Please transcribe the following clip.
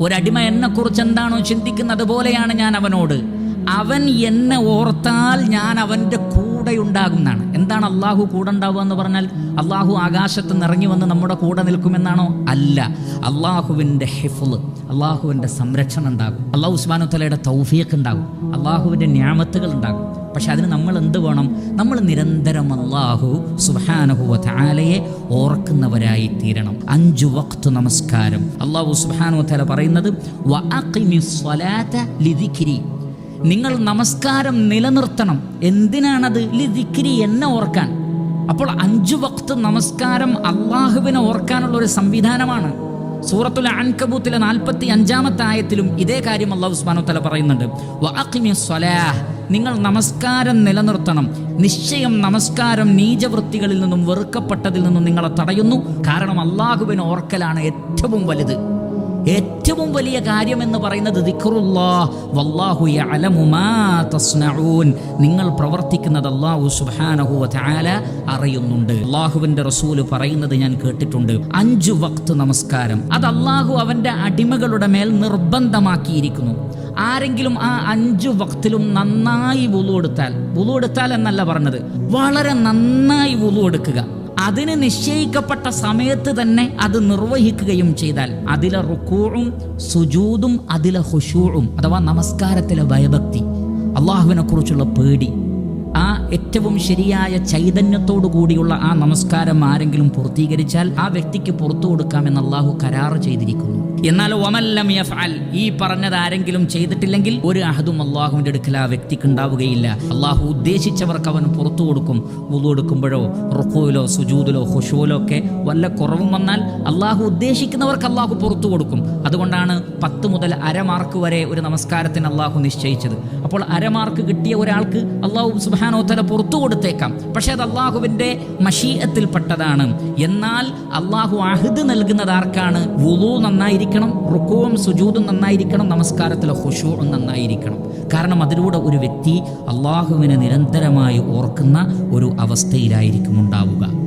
ഒരടിമ എന്നെക്കുറിച്ച് എന്താണോ ചിന്തിക്കുന്നത് പോലെയാണ് ഞാൻ അവനോട്. അവൻ എന്നെ ഓർത്താൽ ഞാൻ അവന്റെ കൂടെ ഉണ്ടാകും എന്നാണ് എന്താണ് അള്ളാഹു കൂടെ ഉണ്ടാവുക എന്ന് പറഞ്ഞാൽ അള്ളാഹു ആകാശത്ത് നിറങ്ങി വന്ന് നമ്മുടെ കൂടെ നിൽക്കുമെന്നാണോ? അല്ല. അള്ളാഹുവിന്റെ ഹിഫുൾ അള്ളാഹുവിന്റെ സംരക്ഷണം ഉണ്ടാകും. അള്ളാഹു ഉസ്മാനു തലയുടെ തൗഫീഖ് ഉണ്ടാകും. അള്ളാഹുവിന്റെ ന്യാമത്തുകൾ ഉണ്ടാകും. പക്ഷെ അതിന് നമ്മൾ എന്ത് വേണം? നമ്മൾ നിരന്തരം അള്ളാഹു സുഹാനഹു താലയെ ഓർക്കുന്നവരായി തീരണം അഞ്ചു വക്ത് നമസ്കാരം. അള്ളാഹു സുബാനു തല പറയുന്നത്. നിങ്ങൾ നമസ്കാരം നിലനിർത്തണം. എന്തിനാണത്? ലിദിക്രി എന്നെ ഓർക്കാൻ. അപ്പോൾ അഞ്ചു വക്ത് നമസ്കാരം അള്ളാഹുവിനെ ഓർക്കാനുള്ള ഒരു സംവിധാനമാണ്. സൂറത്തുൽ അൻകബൂത്തിലെ നാൽപ്പത്തി അഞ്ചാമത്തെ ആയത്തിലും ഇതേ കാര്യം അള്ളാഹു തആല പറയുന്നുണ്ട്. നിങ്ങൾ നമസ്കാരം നിലനിർത്തണം. നിശ്ചയം നമസ്കാരം നീചവൃത്തികളിൽ നിന്നും വെറുക്കപ്പെട്ടതിൽ നിന്നും നിങ്ങളെ തടയുന്നു. കാരണം അള്ളാഹുവിനെ ഓർക്കലാണ് ഏറ്റവും വലുത്. ഏറ്റവും വലിയ കാര്യം എന്ന് പറയുന്നത് നിങ്ങൾ പ്രവർത്തിക്കുന്നത് അള്ളാഹു സുബ്ഹാനഹു വ അറിയുന്നുണ്ട്. അള്ളാഹുവിന്റെ റസൂൽ പറയുന്നത് ഞാൻ കേട്ടിട്ടുണ്ട്. അഞ്ചു വക്ത് നമസ്കാരം. അത് അള്ളാഹു അവന്റെ അടിമകളുടെ മേൽ നിർബന്ധമാക്കിയിരിക്കുന്നു. ആരെങ്കിലും ആ അഞ്ചു വക്തിലും നന്നായി വുളു എടുത്താൽ വുളു എടുത്താൽ എന്നല്ല പറഞ്ഞത് വളരെ നന്നായി വുളു എടുക്കുക. അതിന് നിശ്ചയിക്കപ്പെട്ട സമയത്ത് തന്നെ അത് നിർവഹിക്കുകയും ചെയ്താൽ അതിലെ റുക്കൂഴും സുജൂതും അതിലെ ഹുഷൂഴും അഥവാ നമസ്കാരത്തിലെ ഭയഭക്തി അള്ളാഹുവിനെ കുറിച്ചുള്ള പേടി ആ ഏറ്റവും ശരിയായ ചൈതന്യത്തോടു കൂടിയുള്ള ആ നമസ്കാരം ആരെങ്കിലും പൂർത്തീകരിച്ചാൽ ആ വ്യക്തിക്ക് പുറത്തു കൊടുക്കാമെന്ന് അള്ളാഹു കരാറ് ചെയ്തിരിക്കുന്നു. എന്നാൽ ഒമല്ലം യഫ്അൽ ഈ പറഞ്ഞത് ആരെങ്കിലും ചെയ്തിട്ടില്ലെങ്കിൽ ഒരു അഹദും അള്ളാഹുവിന്റെ അടുക്കൽ ആ വ്യക്തിക്ക് ഉണ്ടാവുകയില്ല. അള്ളാഹു ഉദ്ദേശിച്ചവർക്ക് അവൻ പുറത്തു കൊടുക്കും വുളു എടുക്കുമ്പോഴോ റുക്കുവിലോ സുജൂദിലോ ഹുഷുവിലോ ഒക്കെ വല്ല കുറവും വന്നാൽ അള്ളാഹു ഉദ്ദേശിക്കുന്നവർക്ക് അള്ളാഹു പുറത്തു കൊടുക്കും. അതുകൊണ്ടാണ് പത്ത് മുതൽ അരമാർക്ക് വരെ ഒരു നമസ്കാരത്തിന് അള്ളാഹു നിശ്ചയിച്ചത്. അപ്പോൾ അരമാർക്ക് കിട്ടിയ ഒരാൾക്ക് അള്ളാഹു സുബാനോത്തല പുറത്തു കൊടുത്തേക്കാം. പക്ഷേ അത് അള്ളാഹുവിന്റെ മഷീയത്തിൽപ്പെട്ടതാണ് എന്നാൽ അള്ളാഹു അഹദ് നൽകുന്നത് ആർക്കാണ്? വുളു നന്നായിരിക്കണം റുക്കുവും സുജൂദും നന്നായിരിക്കണം നമസ്കാരത്തിലെ ഹുഷൂറും നന്നായിരിക്കണം. കാരണം അതിലൂടെ ഒരു വ്യക്തി അള്ളാഹുവിനെ നിരന്തരമായി ഓർക്കുന്ന ഒരു അവസ്ഥയിലായിരിക്കും ഉണ്ടാവുക.